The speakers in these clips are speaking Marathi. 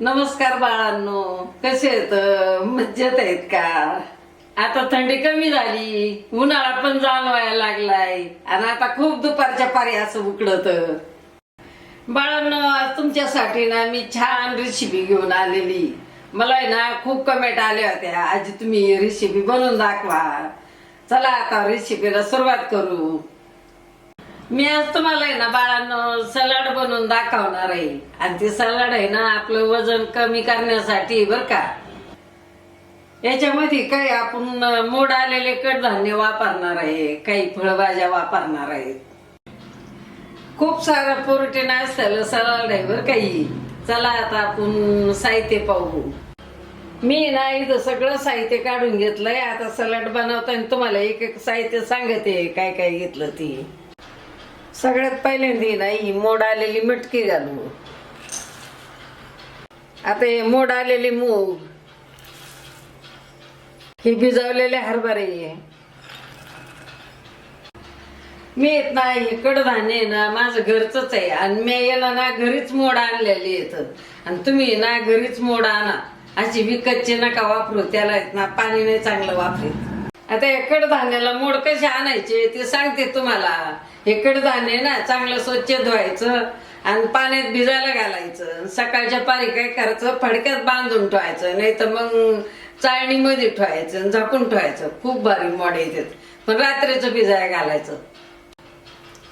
बाळांनो कसे आहेत? मज्जेत आहेत का? आता थंडी कमी झाली. उन्हाळा पण जाणवायला लागलाय. आणि आता खूप दुपारच्या पारी असं उकडत. बाळांनो आज तुमच्यासाठी ना मी छान रेसिपी घेऊन आलेली. मला आहे ना खूप कमेंट आल्या होत्या. आजी तुम्ही रेसिपी बनवून दाखवा. चला आता रेसिपीला सुरुवात करू. मी आज तुम्हाला आहे ना बाळांनो सलाड बनवून दाखवणार आहे. आणि ते सलाड आहे ना आपलं वजन कमी करण्यासाठी बर का? याच्यामध्ये काही आपण मोड आलेले कडधान्य वापरणार आहे काही फळभाज्या वापरणार आहेत खूप सारं प्रोटीन असलेलं सलाड आहे बर काही चला आता आपण साहित्य पाहू. मी ना इथं सगळं साहित्य काढून घेतलंय. आता सलाड बनवताना तुम्हाला एक एक साहित्य सांगते काय काय घेतलं ती. सगळ्यात पहिल्यांदा ना ही मोड आलेली मटकी घालू. आता हे मोड आलेली मूग. हे भिजवलेले हरभरे मी येत नाही हे कडधान्य आहे ना माझं घरचंच आहे. आणि मी याला ना घरीच मोड आणलेले येत आणि तुम्ही ना घरीच मोड आणा. अशी विकतचे नका वापरू त्याला येत ना पाणी नाही चांगलं वापरीत. आता हे कडधान्याला मोड कसे आणायचे ते सांगते तुम्हाला. हे कडधान्य ना चांगलं स्वच्छ धुवायचं आणि पाण्यात भिजायला घालायचं. सकाळच्या पारी काय करायचं? फडक्यात बांधून ठेवायचं नाही तर मग चाळणीमध्ये ठेवायचं झाकून ठेवायचं. खूप भारी मोड येतात पण रात्रीचं भिजायला घालायचं.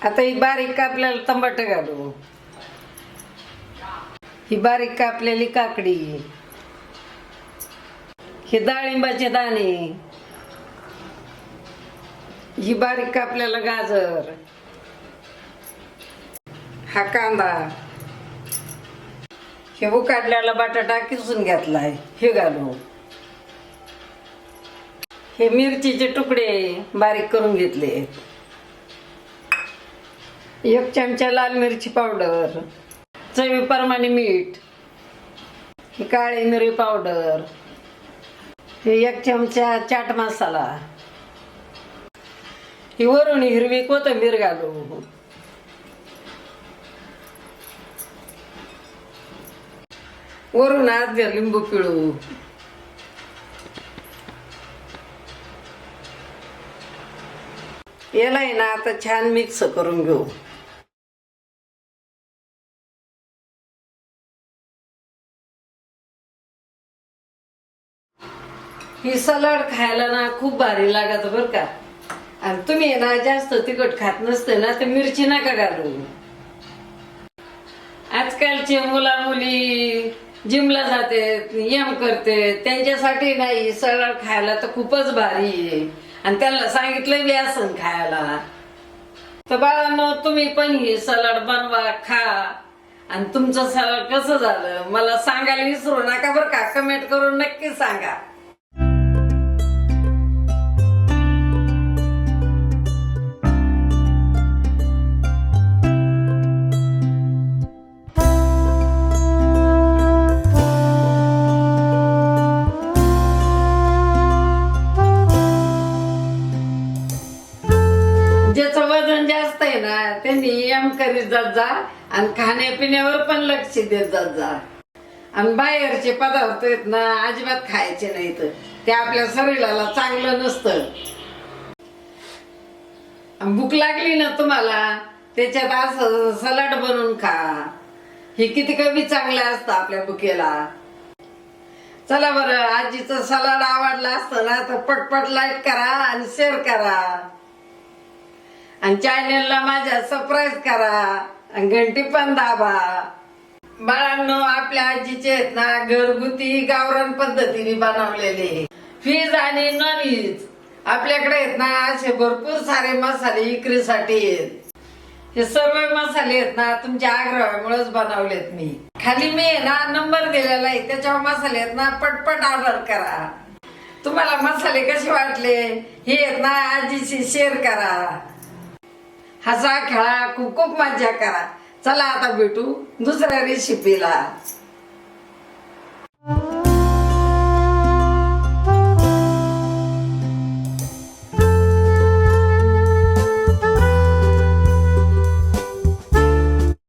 आता ही बारीक कापल्याला टमाटर घालू ही बारीक कापलेली काकडी. हे डाळिंबाचे दाणे. ही बारीक कापलेलं गाजर. हा कांदा. हे उकाडल्याला बटाटा किसून घेतलाय हे घालू. हे मिरचीचे तुकडे बारीक करून घेतले. एक चमचा लाल मिरची पावडर चवीप्रमाणे मीठ ही काळी मिरी पावडर हे एक चमचा चाट मसाला. ही वरून हिरवी कोथिंबीर घालू. वरून आज लिंबू पिळू. याला आहे ना आता छान मिक्स करून घेऊ. ही सलाड खायला ना खूप भारी लागत बर का. आणि तुम्ही ना जास्त तिखट खात नसते ना तर मिरची नका घालू. आजकालचे मुला मुली जिमला जाते यम करते त्यांच्यासाठी नाही सलाड खायला तर खूपच भारी आहे. आणि त्यांना सांगितलं व्यासन खायला. तर बाळांनो तुम्ही पण ही सलाड बनवा खा. आणि तुमचं सलाड कसं झालं? मला सांगायला विसरू नका बरं का? कमेंट करून नक्की सांगा. ज्याचं वजन जास्त आहे ना त्यांनी यम करीत जात जा आणि खाण्यापिण्यावर पण लक्ष देत जात जा. आणि बाहेरचे पदार्थ आहेत ना अजिबात खायचे नाहीत. ते आपल्या शरीराला चांगलं नसतं. भूक लागली ना तुम्हाला त्याच्यात असं सलाड बनवून खा. हे किती कमी चांगलं असतं आपल्या भुकेला. चला बरं आजीचं सलाड आवडला असतं ना तर पटपट लाईक करा आणि शेअर करा. आणि चॅनेलला माझ्या सरप्राईज करा. आणि घंटी पण दाबा. बाळांनो आपल्या आजीचे आहेत ना घरगुती गावरान पद्धतीने बनवलेले व्हेज आणि नॉन व्हीज आपल्याकडे आहेत ना असे भरपूर सारे मसाले विक्रीसाठी आहेत. हे सर्व मसाले आहेत ना तुमच्या आग्रहामुळेच बनवलेत मी. खाली मी ना नंबर दिलेला आहे. त्याच्यावर मसाले आहेत ना पटपट ऑर्डर करा. तुम्हाला मसाले कसे वाटले हे आहेत ना आजीशी शेअर करा. हसा खेळा खूप खूप मजा करा चला आता भेटू दुसऱ्या रेसिपीला